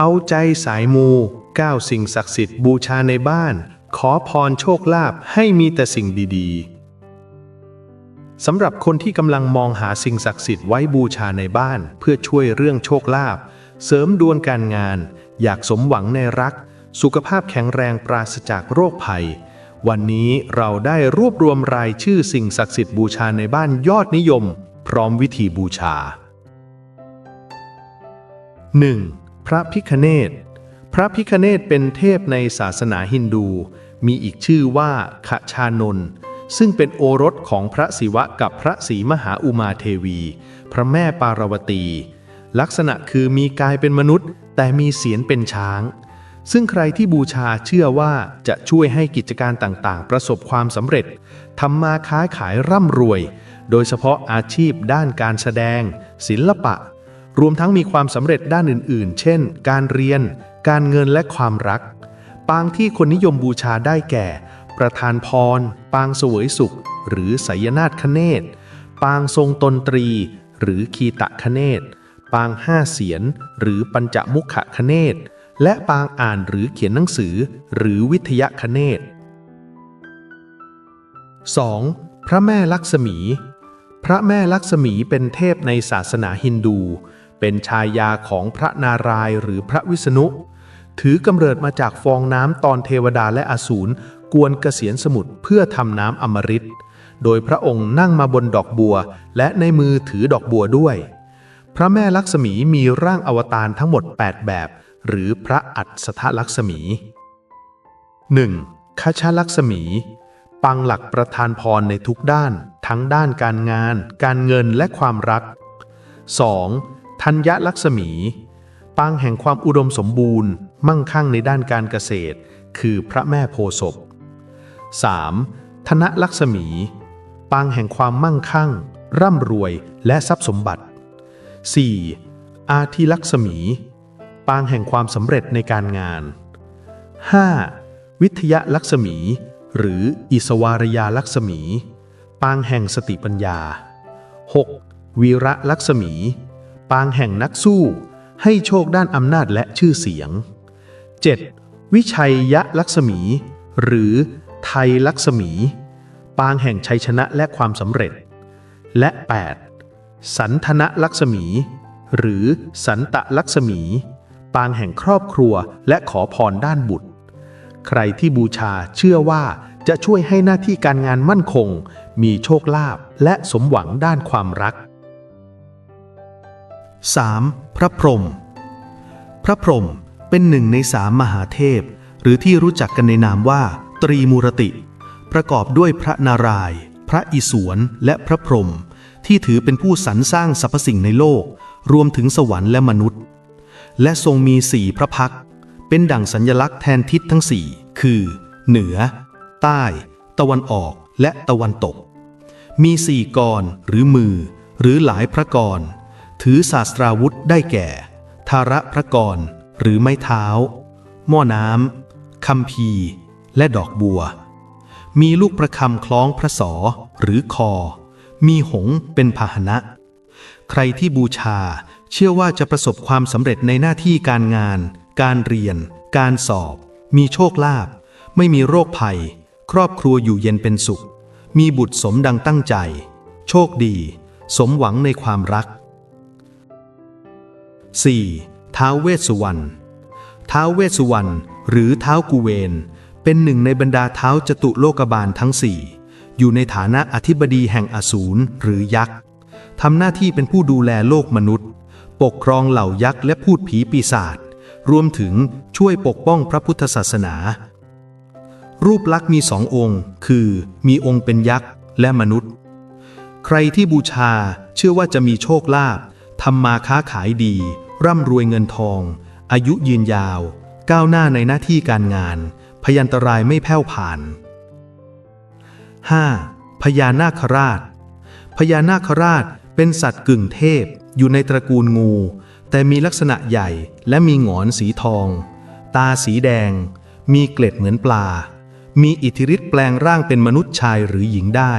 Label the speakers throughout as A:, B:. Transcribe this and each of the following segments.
A: เอาใจสายมูก้าวสิ่งศักดิ์สิทธิ์บูชาในบ้าน ขอพรโชคลาภให้มีแต่สิ่งดีๆ สำหรับคนที่กำลังมองหาสิ่งศักดิ์สิทธิ์ไว้บูชาในบ้าน เพื่อช่วยเรื่องโชคลาภเสริมดวงการงาน อยากสมหวังในรัก สุขภาพแข็งแรงปราศจากโรคภัย วันนี้เราได้รวบรวมรายชื่อสิ่งศักดิ์สิทธิ์บูชาในบ้านยอดนิยม พร้อมวิธีบูชา 1. พระพิคเนตพระพิคเนตเป็นเทพในศาสนาฮินดู มีอีกชื่อว่าขชานนซึ่งเป็นโอรสของพระศิวะกับพระศรีมหาอุมาเทวี พระแม่ปารวตี ลักษณะคือมีกายเป็นมนุษย์ แต่มีเสียนเป็นช้าง ซึ่งใครที่บูชาเชื่อว่าจะช่วยให้กิจการต่างๆ ประสบความสำเร็จทำมาค้าขายร่ำรวย โดยเฉพาะอาชีพด้านการแสดง ศิลปะ รวมทั้งมีความสำเร็จด้านอื่น ๆ เช่น การเรียน การเงินและความรัก ปางที่คนนิยมบูชาได้แก่ ประธานพร ปางเสวยสุข หรือไสยนาถคเนศปางทรงตนตรี หรือคีตะคเนศปางห้าเสียน หรือปัญจมุขคเนศและปางอ่านหรือเขียนหนังสือ หรือวิทยคเนศ 2. พระแม่ลักษมี พระแม่ลักษมีเป็นเทพในศาสนาฮินดู เป็นชายาของพระนารายณ์หรือพระวิษณุ ถือกำเนิดมาจากฟองน้ำตอนเทวดาและอสูรกวนเกษียนสมุทรเพื่อทำน้ำอมฤตโดยพระองค์นั่งมาบนดอกบัว และในมือถือดอกบัวด้วย พระแม่ลักษมีมีร่างอวตารทั้งหมด 8 แบบ หรือพระอัศทลักษมี 1. คชลักษมี ปังหลักประธานพรในทุกด้าน ทั้งด้านการงาน การเงินและความรัก 2. ธัญญลักษมี ปางแห่งความอุดมสมบูรณ์ มั่งคั่งในด้านการเกษตร คือพระแม่โพศพ 3. ธนลักษมี ปางแห่งความมั่งคั่ง ร่ำรวยและทรัพย์สมบัติ 4. อาทิลักษมี ปางแห่งความสำเร็จในการงาน 5. วิทยลักษมี หรืออิสวารยาลักษมี ปางแห่งสติปัญญา 6. วีระลักษมี ปางแห่งนักสู้ ให้โชคด้านอำนาจและชื่อเสียง 7. วิชัยยะลักษมี หรือไทยลักษมี ปางแห่งชัยชนะและความสำเร็จ และ 8. สันทนลักษมี หรือสันตะลักษมี ปางแห่งครอบครัวและขอพรด้านบุตร ใครที่บูชาเชื่อว่าจะช่วยให้หน้าที่การงานมั่นคง มีโชคลาภและสมหวังด้านความรัก 3. พระพรหมพระพรหมเป็นหนึ่งในสามมหาเทพ หรือที่รู้จักกันในนามว่า ตรีมูรติ ประกอบด้วยพระนารายณ์พระอิศวรและพระพรหมที่ถือเป็นผู้สรรสร้างสรรพสิ่งในโลก รวมถึงสวรรค์และมนุษย์ และทรงมีสี่พระพัก เป็นดั่งสัญลักษณ์แทนทิศทั้งสี่คือ เหนือ ใต้ ตะวันออกและตะวันตก มีสี่กรหรือมือ หรือหลายพระกร ถือศาสตราวุธได้แก่ทาระพระกร หรือไม้เท้า หม้อน้ำคัมภีและดอกบัว มีลูกประคำคล้องพระศอหรือคอ มีหงเป็นพาหนะ ใครที่บูชาเชื่อว่าจะประสบความสำเร็จในหน้าที่การงาน การเรียน การสอบ มีโชคลาภไม่มีโรคภัย ครอบครัวอยู่เย็นเป็นสุข มีบุตรสมดังตั้งใจ โชคดี สมหวังในความรัก 4. ท้าวเวสสุวรรณท้าวเวสสุวรรณหรือท้าวกุเวน เป็นหนึ่งในบรรดาเท้าจตุโลกบาลทั้งสี่อยู่ในฐานะอธิบดีแห่งอสูรหรือยักษ์ทำหน้าที่เป็นผู้ดูแลโลกมนุษย์ ปกครองเหล่ายักษ์และพูดผีปีศาจรวมถึงช่วยปกป้องพระพุทธศาสนา รูปลักษณ์มีสององค์ คือ มีองค์เป็นยักษ์และมนุษย์ ใครที่บูชาเชื่อว่าจะมีโชคลาภ ทำมาค้าขายดี ร่ำรวยเงินทอง อายุยืนยาว ก้าวหน้าในหน้าที่การงาน พยันตรายไม่แผ่วผ่าน 5. พญานาคราช พญานาคราชเป็นสัตว์กึ่งเทพ อยู่ในตระกูลงู แต่มีลักษณะใหญ่และมีหงอนสีทอง ตาสีแดง มีเกล็ดเหมือนปลา มีอิทธิฤทธิ์แปลงร่างเป็นมนุษย์ชายหรือหญิงได้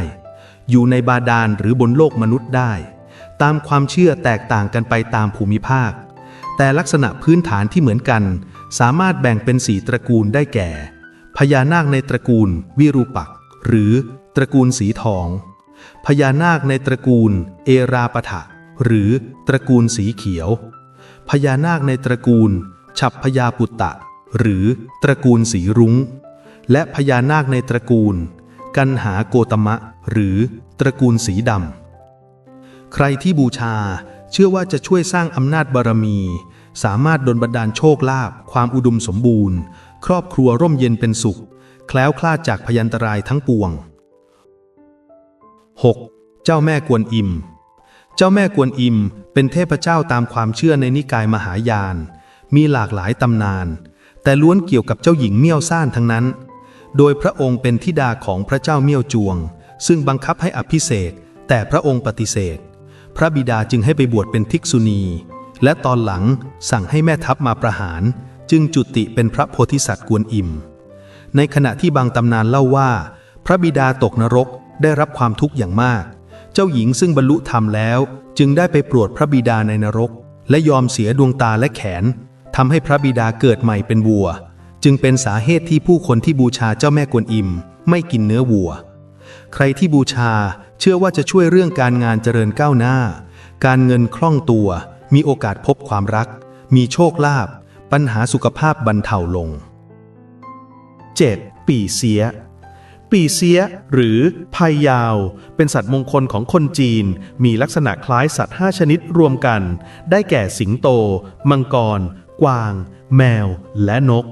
A: อยู่ในบาดาลหรือบนโลกมนุษย์ได้ ตามความเชื่อแตกต่างกันไปตามภูมิภาค แต่ลักษณะพื้นฐานที่เหมือนกัน สามารถแบ่งเป็นสีตระกูลได้แก่ พญานาคในตระกูล วิรูปักษ์หรือตระกูลสีทอง พญานาคในตระกูล เอราปะทะหรือตระกูลสีเขียว พญานาคในตระกูล ฉับพญาปุตตะ หรือตระกูลสีรุง้ง และพญานาคในตระกูล กันหาโกตมะ หรือตระกูลสีดำ ใครที่บูชาเชื่อว่าจะช่วยสร้างอำนาจบารมี สามารถดลบันดาลโชคลาภความอุดมสมบูรณ์ ครอบครัวร่มเย็นเป็นสุข แคล้วคลาดจากพยันตรายทั้งปวง 6. เจ้าแม่กวนอิม เจ้าแม่กวนอิมเป็นเทพเจ้าตามความเชื่อในนิกายมหายาน มีหลากหลายตำนาน แต่ล้วนเกี่ยวกับเจ้าหญิงเมี่ยวซ่านทั้งนั้น โดยพระองค์เป็นธิดาของพระเจ้าเมี่ยวจวง ซึ่งบังคับให้อภิเษกแต่พระองค์ปฏิเสธ พระบิดาจึงให้ไปบวชเป็นภิกษุณี และตอนหลังสั่งให้แม่ทัพมาประหาร จึงจุติเป็นพระโพธิสัตว์กวนอิม ในขณะที่บางตำนานเล่าว่า พระบิดาตกนรกได้รับความทุกข์อย่างมาก เจ้าหญิงซึ่งบรรลุธรรมแล้ว จึงได้ไปโปรดพระบิดาในนรก และยอมเสียดวงตาและแขนทำให้พระบิดาเกิดใหม่เป็นวัว จึงเป็นสาเหตุที่ผู้คนที่บูชาเจ้าแม่กวนอิม ไม่กินเนื้อวัว ใครที่บูชาเชื่อว่าจะช่วยเรื่องการงานเจริญก้าวหน้า การเงินคล่องตัว มีโอกาสพบความรัก มีโชคลาภปัญหาสุขภาพบรรเทาลง 7. ปีเสีย ปีเสียหรือพายยาว เป็นสัตว์มงคลของคนจีน มีลักษณะคล้ายสัตว์ 5 ชนิดรวมกัน ได้แก่สิงโต มังกร กวาง แมว และนก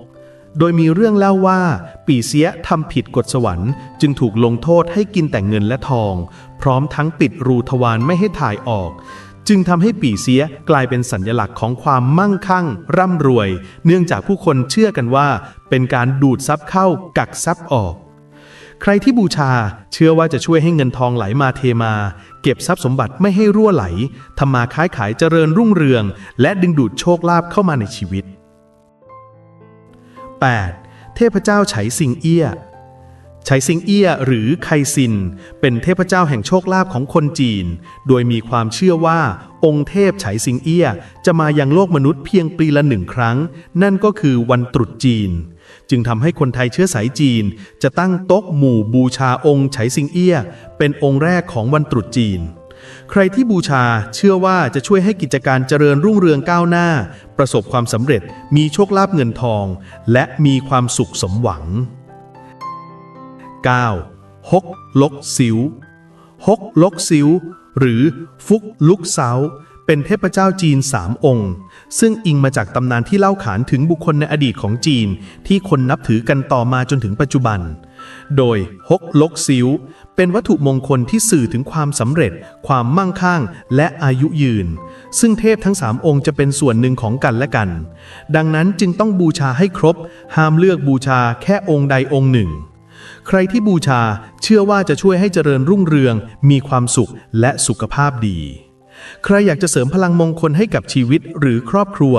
A: โดยมีเรื่องเล่าว่า ปีเสียทำผิดกฎสวรรค์ จึงถูกลงโทษให้กินแต่เงินและทอง พร้อมทั้งปิดรูทวารไม่ให้ถ่ายออก จึงทำให้ปีเสียกลายเป็นสัญลักษณ์ของความมั่งคั่ง ร่ำรวย เนื่องจากผู้คนเชื่อกันว่า เป็นการดูดซับเข้ากักซับออก ใครที่บูชาเชื่อว่าจะช่วยให้เงินทองไหลมาเทมา เก็บทรัพย์สมบัติไม่ให้รั่วไหลทำมาค้าขายเจริญรุ่งเรือง และดึงดูดโชคลาภเข้ามาในชีวิต 8. เทพเจ้าไฉสิงเอี้ยไฉสิงเอี้ยหรือไคซิน เป็นเทพเจ้าแห่งโชคลาภของคนจีน โดยมีความเชื่อว่า องค์เทพไฉสิงเอี้ยจะมายังโลกมนุษย์เพียงปีละหนึ่งครั้ง นั่นก็คือวันตรุษจีน จึงทำให้คนไทยเชื้อสายจีน จะตั้งโต๊ะหมู่บูชาองค์ไฉสิงเอี้ยเป็นองค์แรกของวันตรุษจีน ใครที่บูชาเชื่อว่าจะช่วยให้กิจการเจริญรุ่งเรืองก้าวหน้า ประสบความสำเร็จมีโชคลาภเงินทอง และมีความสุขสมหวัง 9. ฮกลกซิวฮกลกซิว หรือฟุกลุกเซาเป็นเทพเจ้าจีนสามองค์ ซึ่งอิงมาจากตำนานที่เล่าขานถึงบุคคลในอดีตของจีน ที่คนนับถือกันต่อมาจนถึงปัจจุบัน โดยฮกลกซิว เป็นวัตถุมงคลที่สื่อถึงความสำเร็จ ความมั่งคั่ง และอายุยืน ซึ่งเทพทั้งสามองค์จะเป็นส่วนหนึ่งของกันและกัน ดังนั้นจึงต้องบูชาให้ครบ ห้ามเลือกบูชาแค่องค์ใดองค์หนึ่ง ใครที่บูชาเชื่อว่าจะช่วยให้เจริญรุ่งเรือง มีความสุขและสุขภาพดี ใครอยากจะเสริมพลังมงคลให้กับชีวิตหรือครอบครัว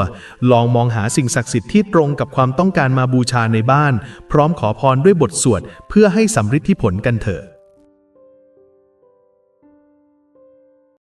A: ลองมองหาสิ่งศักดิ์สิทธิ์ที่ตรงกับความต้องการมาบูชาในบ้าน พร้อมขอพรด้วยบทสวดเพื่อให้สำฤทธิผลกันเถอะ